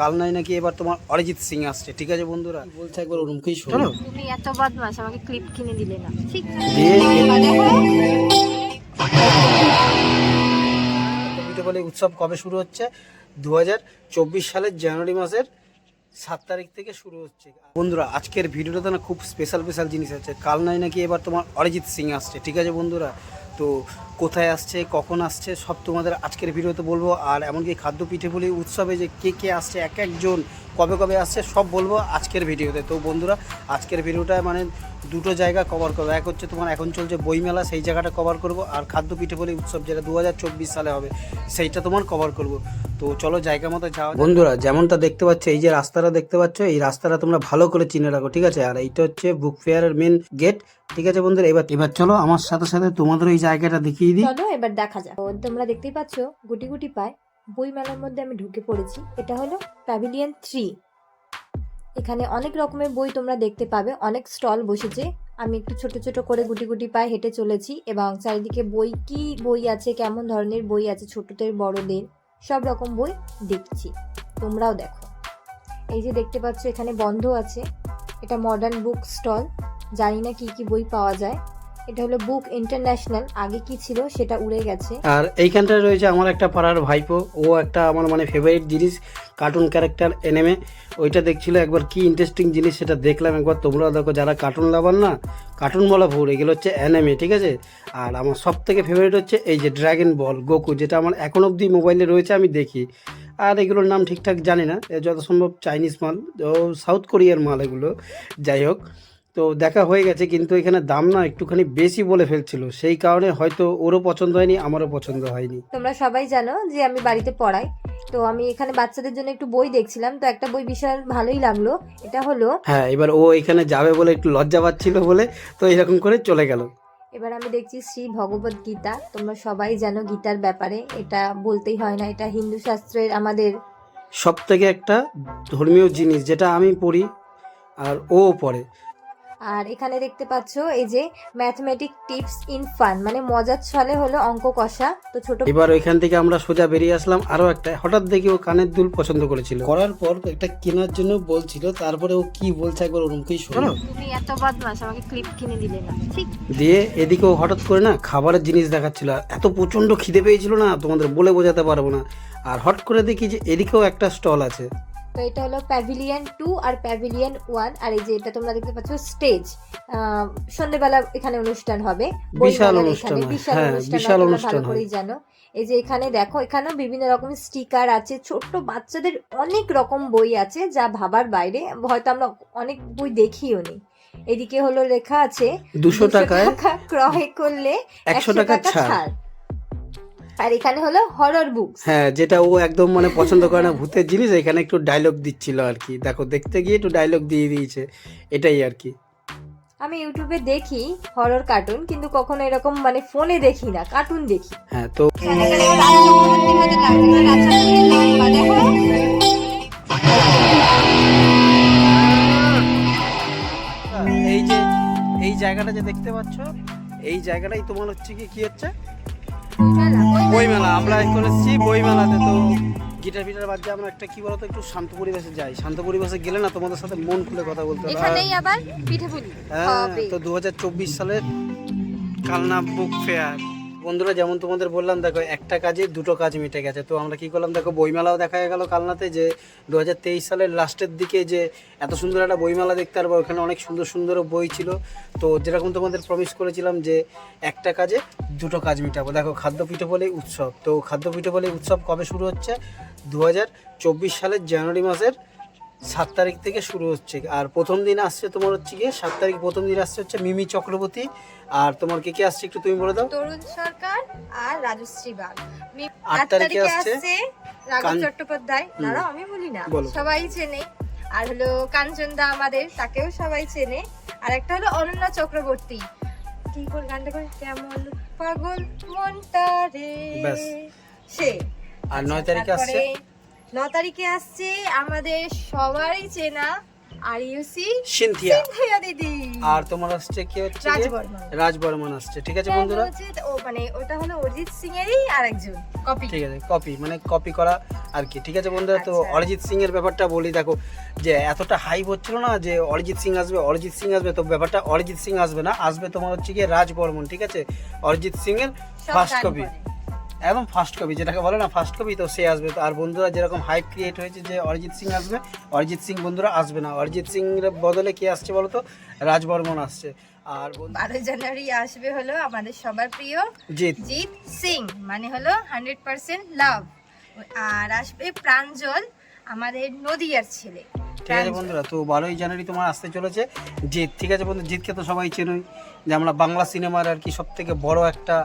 কাল নাই নাকি এবার তোমার অরিজিৎ সিং আসছে। ঠিক আছে বন্ধুরা? বলছে একবার ওরমকেই শোনো। তুমি এত বদমাস আমাকে ক্লিপ কিনে দিলে না। ঠিক বলে উৎসব কবে শুরু হচ্ছে? দু হাজার চব্বিশ সালের জানুয়ারি মাসের সাত তারিখ থেকে শুরু হচ্ছে। বন্ধুরা আজকের ভিডিওটাতে না খুব স্পেশাল স্পেশাল জিনিস আছে। কাল নাই নাকি এবার তোমার অরিজিৎ সিং আসছে। ঠিক আছে বন্ধুরা? তো কোথায় আসছে, কখন আসছে, সব তোমাদের আজকের ভিডিওতে বলব। আর এমনকি খাদ্য পিঠে পুলি উৎসবে যে কে কে আসছে, এক একজন কবে কবে আসছে, সব বলব আজকের ভিডিওতে। তো বন্ধুরা, আজকের ভিডিওটা মানে দুটো জায়গা কভার করব। এক হচ্ছে তোমার এখন চলছে বইমেলা সেই জায়গাটা কভার করব। আর খাদ্য পিঠে পুলি উৎসব যেটা দু হাজার চব্বিশ সালে হবে সেইটা তোমার কভার করব। তো চলো জায়গা মতো যাওয়া বন্ধুরা যেমনটা দেখতে পাচ্ছ এই যে রাস্তাটা দেখতে পাচ্ছ এই রাস্তাটা তোমরা ভালো করে চিনে রাখো ঠিক আছে? আর এইটা হচ্ছে বুক ফেয়ারের মেন গেট ঠিক আছে বন্ধুরা? এবার এবার চলো আমার সাথে সাথে তোমাদের এই জায়গাটা দেখিয়ে দিই। চলো এবার দেখা যাক। তোমরা দেখতেই পাচ্ছ গুটি গুটি পায়। বই মেলার মধ্যে আমি ঢুকে পড়েছি। এটা হলো প্যাভিলিয়ন থ্রি এখানে অনেক রকমের বই তোমরা দেখতে পাবে। অনেক স্টল বসেছে। আমি একটু ছোট ছোট করে গুটি গুটি পায়ে হেঁটে চলেছি এবং চারিদিকে বই, কি বই আছে, কেমন ধরনের বই আছে, ছোটদের, বড়দের, সব রকম বই দেখছি। তোমরাও দেখো। এই যে দেখতে পাচ্ছ, এখানে বন্ধ আছে। এটা মডার্ন বুক স্টল জানি না কি কি বই পাওয়া যায়। এটা হলো বুক ইন্টারন্যাশনাল। আগে কি ছিল সেটা উড়ে গেছে। আর এইখানটায় রয়েছে আমার একটা পাড়ার ভাইপো। ও একটা আমার মানে ফেভারিট জিনিস কার্টুন ক্যারেক্টার এনেমে ওইটা দেখছিল, একবার কি ইন্টারেস্টিং জিনিস সেটা দেখলাম। একবার তোমরাও দেখো, যারা কার্টুন লাভার না কার্টুন বলা ভুল, এগুলো হচ্ছে অ্যানিমে ঠিক আছে? আর আমার সব থেকে ফেভারিট হচ্ছে এই যে ড্র্যাগন বল গোকু যেটা আমার এখন অবধি মোবাইলে রয়েছে, আমি দেখি। আর এগুলোর নাম ঠিকঠাক জানি না যত সম্ভব চাইনিজ মাল, ও সাউথ কোরিয়ার মাল এগুলো। যাই হোক তো দেখা হয়ে গেছে কিন্তু এখানে দাম না একটুখানি বেশি বলে ফেলছিল। সেই কারণে হয়তো ওরও পছন্দ হয়নি আমারও পছন্দ হয়নি। তোমরা সবাই জানো যে আমি বাড়িতে পড়াই। তো আমি এখানে বাচ্চাদের জন্য একটু বই দেখছিলাম। তো একটা বই বিশাল ভালোই লাগল। এটা হলো হ্যাঁ এবার ও এখানে যাবে বলে একটু লজ্জা পাচ্ছিল বলে তো এরকম করে চলে গেল। এবার আমি দেখছি শ্রী ভগবত গীতা। তোমরা সবাই জানো গীতার ব্যাপারে। এটা বলতেই হয় না এটা হিন্দু শাস্ত্রের আমাদের সব থেকে একটা ধর্মীয় জিনিস যেটা আমি পড়ি আর ও পড়ে। আর এখানে দেখতে পাচ্ছ এই যে ম্যাথমেটিক টিপস ইন ফান মানে মজার ছলে হলো অঙ্ক কষা। তো ছোট এবার ওইখান থেকে আমরা সোজা বেরিয়ে আসলাম আরও একটা। হঠাৎ দেখি ও কানের দুল পছন্দ করেছিল। করার পর একটা কেনার জন্য বলছিল তারপরে ও কি বলছে একবার ওরমকেই শোনো। তুমি এত বদমাস আমাকে ক্লিপ কিনে দিলে না। ঠিক দিয়ে এদিকে ও হঠাৎ করে না খাবারের জিনিস দেখাচ্ছিল। আর এত প্রচণ্ড খিদে পেয়েছিল না তোমাদের বলে বোঝাতে পারব না। আর হট করে দেখি যে এদিকেও একটা স্টল আছে। তো এটা হলো প্যাভিলিয়ন টু আর প্যাভিলিয়ন ওয়ান আর এই যে এটা তোমরা দেখতে পাচ্ছ স্টেজ সন্ধ্যেবেলা এখানে অনুষ্ঠান হবে বিশাল অনুষ্ঠান বিশাল হ্যাঁ, অনুষ্ঠান ভালো করেই জানো। এই যে এখানে দেখো এখানেও বিভিন্ন রকমের স্টিকার আছে ছোট্ট বাচ্চাদের অনেক রকম বই আছে যা ভাবার বাইরে হয়তো আমরা অনেক বই দেখিও নি। এদিকে হলো লেখা আছে দুশো টাকা ক্রয় করলে একশো টাকা ছাড়। আর এখানে হলো হরর বুকস হ্যাঁ যেটা ও একদম মানে পছন্দ করে না ভূতের জিনিস এখানে একটু ডায়লগ দিচ্ছিল আর কি। দেখো দেখতে গিয়ে একটু ডায়লগ দিয়ে দিয়েছে এটাই আর কি। আমি ইউটিউবে দেখি হরর কার্টুন কিন্তু কখনো এরকম মানে ফোনে দেখি না কার্টুন দেখি। হ্যাঁ তো এই যে এই জায়গাটা যে দেখতে পাচ্ছ এই জায়গাটাই তোমার হচ্ছে কি কি হচ্ছে? বইমেলা আমরা করেছি বইমেলাতে তো গিটার ফিটার বাদ দিয়ে আমরা একটা কি বলতো একটু শান্ত পরিবেশে যাই। শান্ত পরিবেশে গেলে না তোমাদের সাথে মন খুলে কথা বলতে হবে এখানেই আবার পিঠে পুলি হ্যাঁ তো দু সালের কালনা বুক ফেয়ার। বন্ধুরা, যেমন তোমাদের বললাম, দেখো, একটা কাজে দুটো কাজ মিটে গেছে। তো আমরা কি করলাম, দেখো, বইমেলাও দেখা গেল কালনাতে যে দু হাজার তেইশ সালের লাস্টের দিকে যে এত সুন্দর একটা বইমেলা দেখতে পারব, ওখানে অনেক সুন্দর সুন্দর বই ছিল। তো যেরকম তোমাদের প্রমিস করেছিলাম যে একটা কাজে দুটো কাজ মিটাবো। দেখো খাদ্য পিঠে বলে উৎসব। তো খাদ্য পিঠে বলে উৎসব কবে শুরু হচ্ছে? দু হাজার চব্বিশ সালের জানুয়ারি মাসের সাত তারিখ থেকে শুরু হচ্ছে। আর প্রথম দিন আসছে তোমার হচ্ছে গিয়ে সাত তারিখ প্রথম দিন আসছে হচ্ছে মিমি চক্রবর্তী। আর তোমার কে কে আসছে একটু তুমি বলে দাও? তরুণ সরকার আর রাজশ্রী বাগ। আট তারিখে আসছে রাঘব চট্টোপাধ্যায়। দাঁড়াও আমি বলি না। সবাই চেনে। আর হলো কাঞ্চন দা আমাদের তাকেও সবাই চেনে। আর একটা হলো অনন্যা চক্রবর্তী। কি করে গানটা করে? কেমন পাগল মনটা রে। সে। আর নয় তারিখে আসছে ন তারিখে আসছে আমাদের সবারই চেনা আর ইউ সি সিনথিয়া। সিনথিয়া দিদি। আর তোমার আসছে কি হচ্ছে রাজ গিয়ে? বর্মন আসছে ঠিক আছে এটা বন্ধুরা? ও মানে ওটা হলো অরিজিৎ সিং এরই আরেকজন কপি ঠিক আছে কপি মানে কপি করা আর কি ঠিক আছে বন্ধুরা? তো আচ্ছা। অরিজিৎ সিং এর ব্যাপারটা বলি দেখো যে এতটা হাইপ হচ্ছিল না যে অরিজিৎ সিং আসবে অরিজিৎ সিং আসবে তো ব্যাপারটা অরিজিৎ সিং আসবে না আসবে তোমার হচ্ছে গিয়ে রাজ বর্মন ঠিক আছে? অরিজিৎ সিং এর ফার্স্ট কপি। একদম ফার্স্ট কপি যেটাকে বলে না ফার্স্ট কপি তো সে আসবে। তো আর বন্ধুরা যেরকম হাইপ ক্রিয়েট হয়েছে যে অরিজিৎ সিং আসবে অরিজিৎ সিং বন্ধুরা আসবে না। অরিজিৎ সিং এর বদলে কে আসছে বলো তো রাজ বর্মন আসছে। আর বারোই জানুয়ারি আসবে হলো আমাদের সবার প্রিয় জিৎ। জিৎ সিং মানে হলো হান্ড্রেড পার্সেন্ট লাভ আর আসবে প্রাঞ্জল আমাদের নদিয়ার ছেলে। ঠিক আছে বন্ধুরা তো বারোই জানুয়ারি তোমার আসতে চলেছে জিৎ। ঠিক আছে বন্ধু জিৎকে তো সবাই চেনই। যে আমরা বাংলা সিনেমার আর কি সব থেকে বড় একটা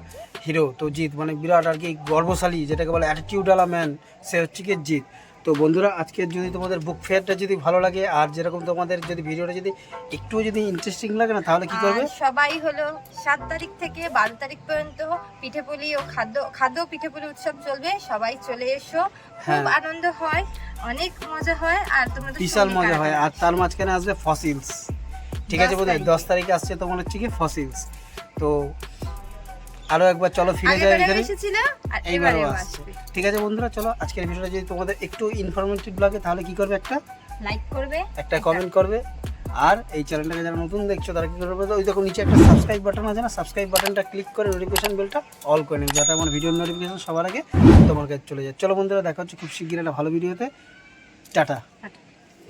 হিরো তো জিৎ মানে বিরাট আর কি গর্বশালী যেটাকে বলে অ্যাটিটিউডওয়ালা ম্যান সে হচ্ছে কি জিৎ। তো বন্ধুরা আজকে যদি তোমাদের বুক ফেয়ারটা যদি ভালো লাগে আর যেরকম তোমাদের যদি ভিডিওটা যদি একটু যদি ইন্টারেস্টিং লাগে না তাহলে কি করবে? সবাই হলো সাত তারিখ থেকে বারো তারিখ পর্যন্ত পিঠেপুলি ও খাদ্য খাদ্য পিঠেপুলি উৎসব চলবে সবাই চলে এসো। খুব হ্যাঁ। আনন্দ হয় অনেক মজা হয় আর তোমরা বিশাল মজা হয় আর তার মাঝখানে আসবে ফসিলস ঠিক আছে বন্ধু তারিখে। দশ তারিখে আসছে তোমার হচ্ছে কি ফসিলস তো আরও একবার চলো ফিরে যাই এখানে। এইবারও আসছে ঠিক আছে বন্ধুরা চলো আজকের ভিডিওটা যদি তোমাদের একটু ইনফরমেটিভ লাগে তাহলে কি করবে একটা? লাইক করবে। একটা কমেন্ট করবে। আর এই চ্যানেলটাকে যারা নতুন দেখছ তারা কি করবে? ওই দেখো নিচে একটা সাবস্ক্রাইব বাটন আছে না? সাবস্ক্রাইব বাটনটা ক্লিক করে নোটিফিকেশন বেলটা অল করে নেবে যাতে আমার ভিডিওর নোটিফিকেশন সবার আগে তোমার কাছে চলে যায়। চলো বন্ধুরা দেখা হচ্ছে খুব শিগগির একটা ভালো ভিডিওতে টাটা।